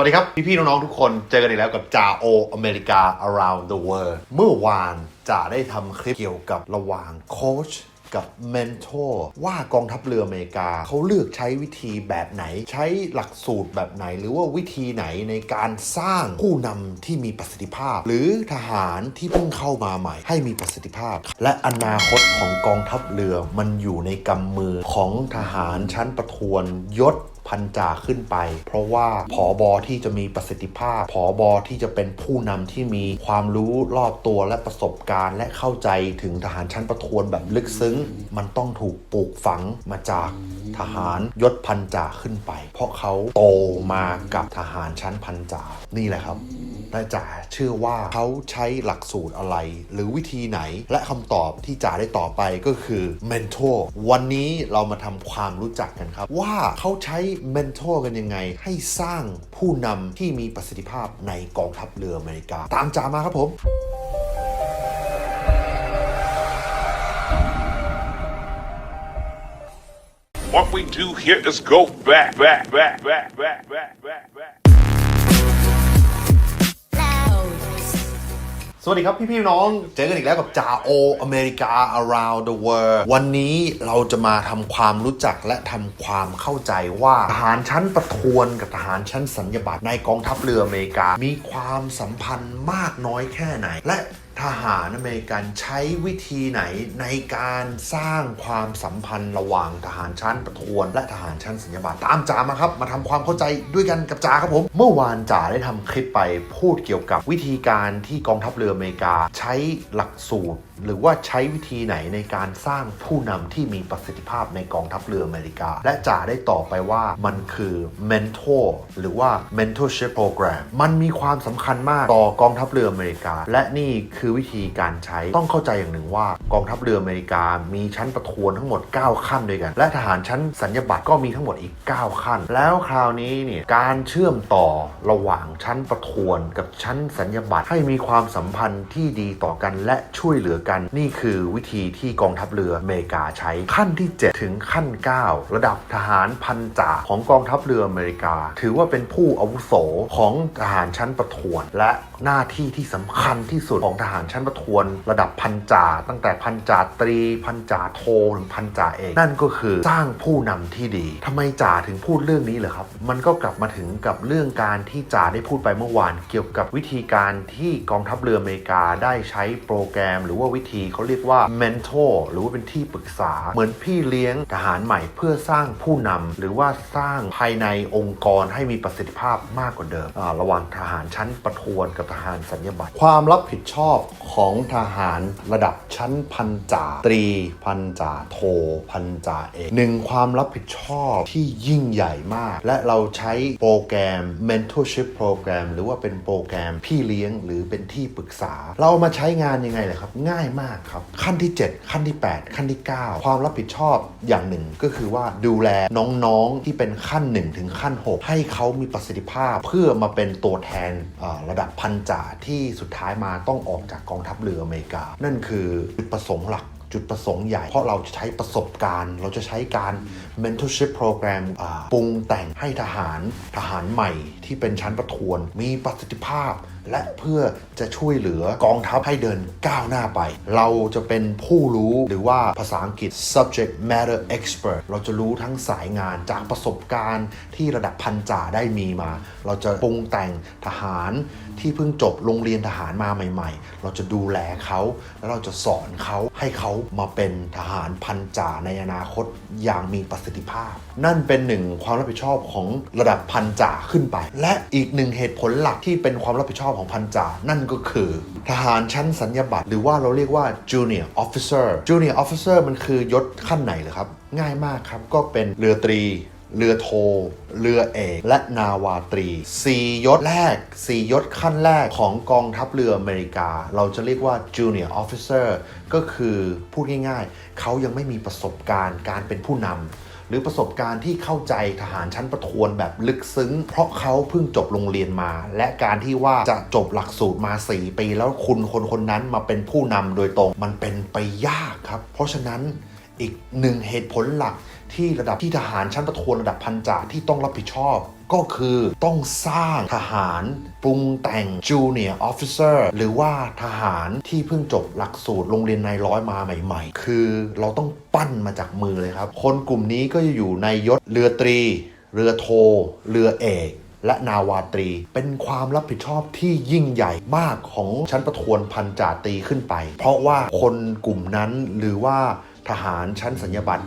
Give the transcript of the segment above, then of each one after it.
วัสดีครับ พี่ๆน้องๆทุกคนเจอกันอีกแล้วกับจาโออเมริกา around the world เมื่อวานจ่าได้ทำคลิปเกี่ยวกับระหว่างโค้ชกับเมนทอร์ว่ากองทัพเรืออเมริกา เขาเลือกใช้วิธีแบบไหน ใช้หลักสูตรแบบไหน หรือว่าวิธีไหนในการสร้างผู้นำที่มีประสิทธิภาพ หรือทหารที่เพิ่งเข้ามาใหม่ ให้มีประสิทธิภาพ และอนาคตของกองทัพเรือมันอยู่ในกำมือของทหารชั้นประทวนยศ พันจ่าขึ้นไป เพราะว่าผอบอที่จะมีประสิทธิภาพผอบอที่จะเป็นผู้นำที่มีความรู้รอบตัวและประสบการณ์ และเข้าใจถึงทหารชั้นประทวนแบบลึกซึ้ง มันต้องถูกปลูกฝังมาจากทหารยศพันจ่าขึ้นไป เพราะเขาโตมากับทหารชั้นพันจ่านี่แหละครับ และจ่าเชื่อว่าเขาใช้หลักสูตรอะไร หรือวิธีไหน และคำตอบที่จ่าได้ตอบไปก็คือ mentor วันนี้เรามาทำความรู้จักกันครับ ว่าเขาใช้ mentor กันยังไง ให้สร้างผู้นำที่มีประสิทธิภาพในกองทัพเรืออเมริกา ตามจ่ามาครับผม What we do here is go back, back, back, back, back, back, back, back. สวัสดีครับพี่ๆน้อง เจอกันอีกแล้วกับจาโออเมริกา around the world วันนี้เราจะมาทำความรู้จักและทำความเข้าใจว่าทหารชั้นประทวนกับทหารชั้นสัญญาบัตรในกองทัพเรืออเมริกา มีความสัมพันธ์มากน้อยแค่ไหน และ ทหารอเมริกันใช้วิธีไหนในการสร้างความสัมพันธ์ระหว่างทหารชั้นประทวน และทหารชั้นสัญญาบัตรตามจามาครับ มาทำความเข้าใจด้วยกันกับจาครับผม เมื่อวานจ่าได้ทำคลิปไปพูดเกี่ยวกับวิธีการที่กองทัพเรืออเมริกา ใช้หลักสูตร หรือว่าใช้วิธีไหนในการสร้างผู้นำที่มีประสิทธิภาพในกองทัพเรืออเมริกา และจ่าได้ตอบไปว่ามันคือ mentor หรือว่า mentorship program มันมีความสำคัญมากต่อกองทัพเรืออเมริกา และนี่คือวิธีการใช้ต้องเข้าใจอย่างหนึ่งว่ากองทัพเรืออเมริกา มีชั้นประทวนทั้งหมด 9 ขั้นด้วยกัน และทหารชั้นสัญญาบัตรก็มีทั้งหมดอีก 9 ขั้น แล้วคราวนี้เนี่ยการเชื่อมต่อระหว่างชั้นประทวน กับชั้นสัญญาบัตรให้มีความสัมพันธ์ที่ดีต่อกันและช่วยเหลือกัน นี่คือวิธีที่กองทัพเรืออเมริกาใช้ขั้นที่ 7 ถึงขั้น 9 ระดับทหารพันจ่าของกองทัพเรืออเมริกา ถือว่าเป็นผู้อาวุโสของทหารชั้นประทวน และหน้าที่ที่สำคัญที่สุดของทหารชั้นประทวน ระดับพันจ่าตั้งแต่พันจ่าตรี พันจ่าโทถึงพันจ่าเอกนั่นก็คือสร้างผู้นำที่ดีทำไมจ่าถึงพูดเรื่องนี้เหรอครับ มันก็กลับมาถึงกับเรื่องการที่จ่าได้พูดไปเมื่อวาน เกี่ยวกับวิธีการที่กองทัพเรืออเมริกาได้ใช้โปรแกรม หรือว่าวิธีเขาเรียกว่า mentor หรือว่าเป็นที่ปรึกษา เหมือนพี่เลี้ยงทหารใหม่เพื่อสร้างผู้นำหรือว่าสร้างภายในองค์กรให้มีประสิทธิภาพมากกว่าเดิมระหว่างทหารชั้นประทวนกับทหารสัญญาบัตรความรับผิดชอบของทหารระดับชั้นพันจ่าตรี พันจ่าโท พันจ่าเอกหนึ่งความรับผิดชอบที่ยิ่งใหญ่มาก และเราใช้โปรแกรม mentorship program หรือว่าเป็นโปรแกรมพี่เลี้ยงหรือเป็นที่ปรึกษา เรามาใช้งานยังไงเลยครับ ง่ายมากครับ ขั้นที่ 7 ขั้นที่ 8 ขั้นที่ 9 ความรับผิดชอบอย่างหนึ่งก็คือว่าดูแลน้องๆที่เป็นขั้น 1 ถึงขั้น 6 ให้เขามีประสิทธิภาพ เพื่อมาเป็นตัวแทนอ่าระดับพันจ่าที่สุดท้ายมาต้องออกจากกองทัพเรืออเมริกา นั่นคือจุดประสงค์หลักจุดประสงค์ใหญ่ เพราะเราจะใช้ประสบการณ์ เราจะใช้การ mentorship program ปรุงแต่งให้ทหารทหารใหม่ที่เป็นชั้นประทวน มีประสิทธิภาพ และเพื่อจะช่วยเหลือกองทัพให้เดินก้าวหน้าไป เราจะเป็นผู้รู้หรือว่าภาษาอังกฤษ subject matter expert เราจะรู้ทั้งสายงานจากประสบการณ์ที่ระดับพันจ่าได้มีมา เราจะปรุงแต่งทหารที่เพิ่งจบโรงเรียนทหารมาใหม่ ๆ เราจะดูแลเขาแล้วเราจะสอนเขาให้เขามาเป็นทหารพันจ่าในอนาคตอย่างมีประสิทธิภาพ นั่นเป็นหนึ่งความรับผิดชอบของระดับพันจ่าขึ้นไป และอีกหนึ่งเหตุผลหลักที่เป็นความรับผิดชอบของพันจ่านั่นก็คือ ทหารชั้นสัญญาบัตรหรือว่าเราเรียกว่า junior officer junior officer มันคือยศขั้นไหนเหรอครับ ง่ายมากครับก็เป็นเรือตรีเรือโท เรือเอก และนาวาตรี 4 ยศแรก 4 ยศขั้นแรกของกองทัพเรืออเมริกา เราจะเรียกว่า junior officer ก็คือพูดง่ายๆ เขายังไม่มีประสบการณ์การเป็นผู้นำ หรือประสบการณ์ที่เข้าใจทหารชั้นประทวนแบบลึกซึ้ง เพราะเขาเพิ่งจบโรงเรียนมา และการที่ว่าจะจบหลักสูตรมา 4 ปี แล้วคุณคนคนนั้นมาเป็นผู้นำโดยตรงมันเป็นไปยากครับ เพราะฉะนั้นอีกหนึ่งเหตุผลหลัก ที่ระดับที่ทหารชั้นประทวนระดับพันจ่าที่ต้องรับผิดชอบ ก็คือต้องสร้างทหารปรุงแต่ง Junior Officer หรือว่าทหารที่เพิ่งจบหลักสูตรโรงเรียนนายร้อยมาใหม่ ๆ คือเราต้องปั้นมาจากมือเลยครับ คนกลุ่มนี้ก็จะอยู่ในยศเรือตรี เรือโท เรือเอกและนาวาตรีเป็นความรับผิดชอบที่ยิ่งใหญ่มากของชั้นประทวนพันจ่าตรีขึ้นไป เพราะว่าคนกลุ่มนั้นหรือว่าทหารชั้นสัญญาบัตร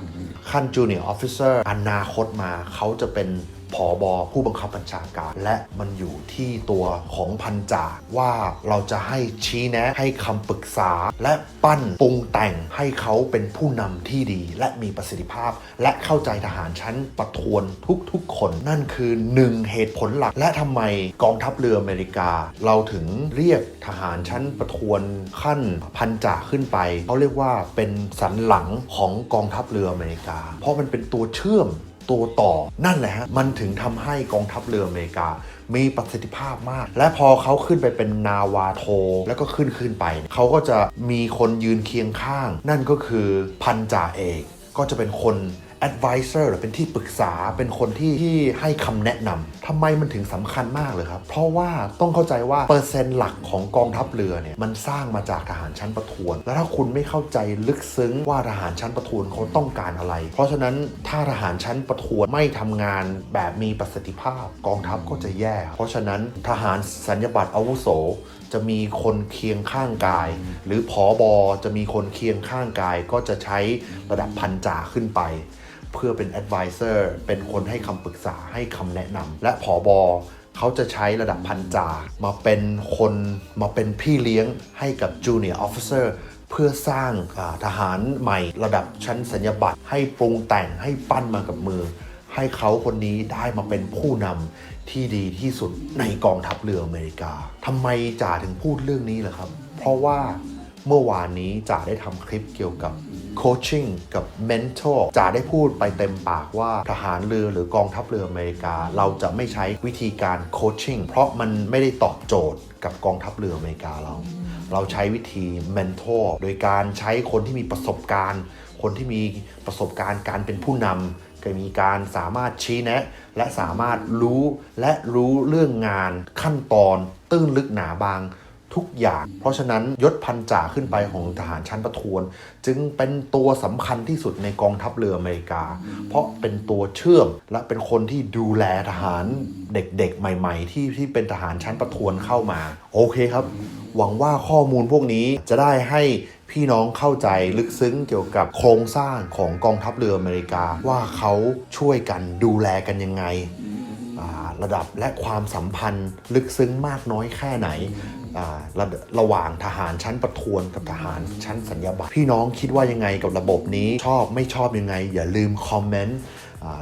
ขั้นจูเนียร์ออฟฟิเซอร์อนาคตมาเขาจะเป็น ผอบอผู้บังคับบัญชาการ และมันอยู่ที่ตัวของพันจ่าว่าเราจะให้ชี้แนะให้คำปรึกษา และปั้นปรุงแต่งให้เขาเป็นผู้นำที่ดี และมีประสิทธิภาพ และเข้าใจทหารชั้นประทวนทุกๆ คนนั่นคือหนึ่งเหตุผลหลัก และทำไมกองทัพเรืออเมริกา เราถึงเรียกทหารชั้นประทวนขั้นพันจ่าขึ้นไปเขาเรียกว่าเป็นสันหลังของกองทัพเรืออเมริกา เพราะมันเป็นตัวเชื่อม ตัวต่อ นั่นแหละฮะ มันถึงทำให้กองทัพเรืออเมริกา มีประสิทธิภาพมาก และพอเขาขึ้นไปเป็นนาวาโท แล้วก็ขึ้นขึ้นไป เขาก็จะมีคนยืนเคียงข้าง นั่นก็คือพันจ่าเอก ก็จะเป็นคน advisor หรือเป็นที่ปรึกษาเป็นคนที่ที่ให้คำแนะนำทำไมมันถึงสำคัญมากเลยครับ เพราะว่าต้องเข้าใจว่าเปอร์เซ็นต์หลักของกองทัพเรือเนี่ยมันสร้างมาจากทหารชั้นประทวน และถ้าคุณไม่เข้าใจลึกซึ้งว่าทหารชั้นประทวนเขาต้องการอะไร เพราะฉะนั้นถ้าทหารชั้นประทวนไม่ทำงานแบบมีประสิทธิภาพกองทัพก็จะแย่ เพราะฉะนั้นทหารสัญญาบัตรอาวุโสจะมีคนเคียงข้างกาย หรือผอบอจะมีคนเคียงข้างกายก็จะใช้ระดับพันจ่าขึ้นไป เพื่อเป็น advisor เป็นคนให้คำปรึกษาให้คำแนะนำและผอบอเขาจะใช้ระดับพันจ่ามาเป็นคนมาเป็นพี่เลี้ยงให้กับ junior officer เพื่อสร้างทหารใหม่ระดับชั้นสัญญาบัตรให้ปรุงแต่งให้ปั้นมากับมือ ให้เขาคนนี้ได้มาเป็นผู้นำที่ดีที่สุดในกองทัพเรืออเมริกาทำไมจ่าถึงพูดเรื่องนี้ล่ะครับ เพราะว่า เมื่อวานนี้จ่าได้ทำคลิปเกี่ยวกับโคชชิ่งกับเมนทอร์จ่าได้พูดไปเต็มปากว่าทหารเรือหรือกองทัพเรืออเมริกา เราจะไม่ใช้วิธีการโคชชิ่งเพราะมันไม่ได้ตอบโจทย์กับกองทัพเรืออเมริกาเรา เราใช้วิธีเมนทอร์โดยการใช้คนที่มีประสบการณ์ คนที่มีประสบการณ์การเป็นผู้นำก็มีการสามารถชี้แนะ และสามารถรู้และรู้เรื่องงานขั้นตอนตื้นลึกหนาบาง ทุกอย่าง เพราะฉะนั้นยศพันจ่าขึ้นไปของทหารชั้นประทวน จึงเป็นตัวสำคัญที่สุดในกองทัพเรืออเมริกา เพราะเป็นตัวเชื่อมและเป็นคนที่ดูแลทหารเด็กๆ ใหม่ ๆ ที่ที่เป็นทหารชั้นประทวนเข้ามา โอเคครับ หวังว่าข้อมูลพวกนี้จะได้ให้พี่น้องเข้าใจลึกซึ้งเกี่ยวกับโครงสร้างของกองทัพเรืออเมริกาว่าเขาช่วยกันดูแลกันยังไงระดับและความสัมพันธ์ลึกซึ้งมากน้อยแค่ไหน ระระหว่างทหารชั้นประทวนกับทหารชั้นสัญญาบัตรพี่น้องคิดว่ายังไงกับระบบนี้ชอบไม่ชอบยังไง อย่าลืมคอมเมนต์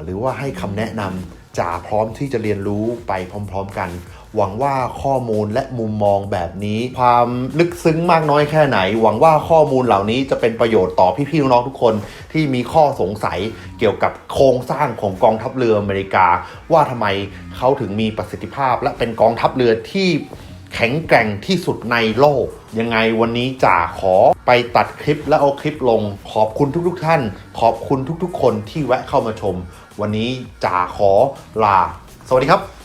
หรือว่าให้คำแนะนำจ่าพร้อมที่จะเรียนรู้ไปพร้อม ๆ กัน หวังว่าข้อมูลและมุมมองแบบนี้ ความลึกซึ้งมากน้อยแค่ไหน หวังว่าข้อมูลเหล่านี้จะเป็นประโยชน์ต่อพี่ๆน้องๆทุกคนที่มีข้อสงสัยเกี่ยวกับโครงสร้างของกองทัพเรืออเมริกา ว่าทำไมเขาถึงมีประสิทธิภาพ และเป็นกองทัพเรือที่ แข็งแกร่งที่สุดในโลก ยังไงวันนี้จ่าขอไปตัดคลิปและเอาคลิปลง ขอบคุณทุกๆท่าน ขอบคุณทุกๆ คนที่แวะเข้ามาชม วันนี้จ่าขอลา สวัสดีครับ